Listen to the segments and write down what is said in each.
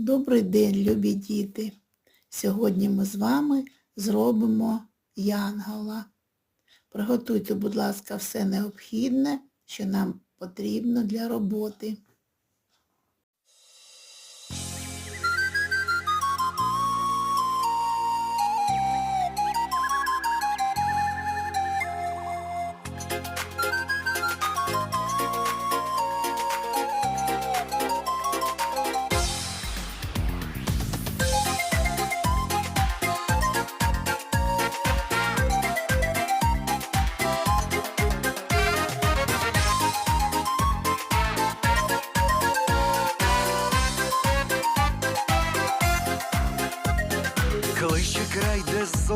Добрий день, любі діти! Сьогодні ми з вами зробимо янгола. Приготуйте, будь ласка, все необхідне, що нам потрібно для роботи.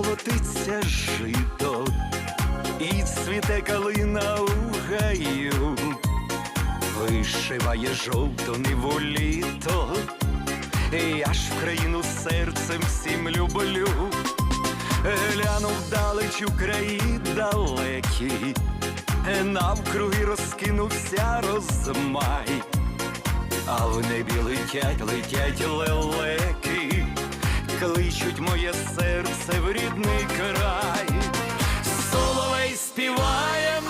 Де золотиться жито, і цвіте калина у гаю, вишиває жовто ниву літо, я ж в країну серцем всім люблю, глянув далеч у краї далекі, навкруги розкинувся розмай, а в небі летять, летять лелеки кличуть моє серце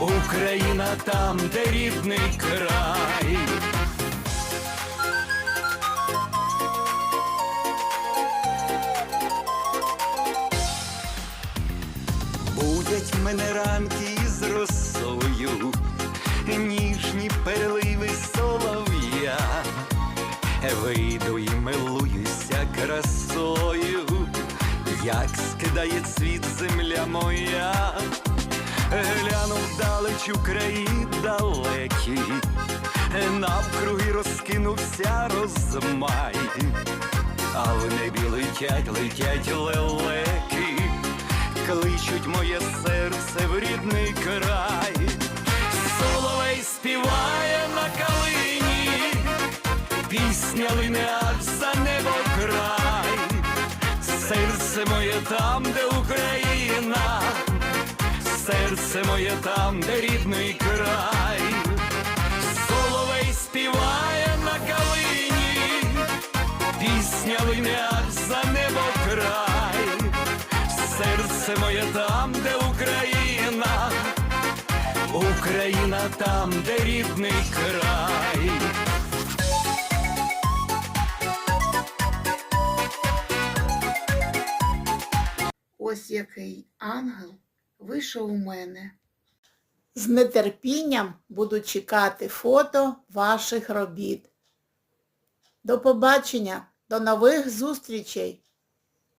Україна там, де рідний край. Будять мене ранки із росою, ніжні переливи солов'я, вийду і милуюся красою, як скидає цвіт земля моя, вдалеч у краї далекі, навкруги розкинувся розмай, а в небі летять, летять лелеки, кличуть моє серце в рідний край. Соловей співає на калині, пісня лине аж за небо край. Серце моє там, де Україна, серце моє там, де рідний край. Соловей співає на калині, пісня лине аж за небо край. Серце моє там, де Україна, Україна там, де рідний край. Ось який ангел вийшов у мене. З нетерпінням буду чекати фото ваших робіт. До побачення, до нових зустрічей!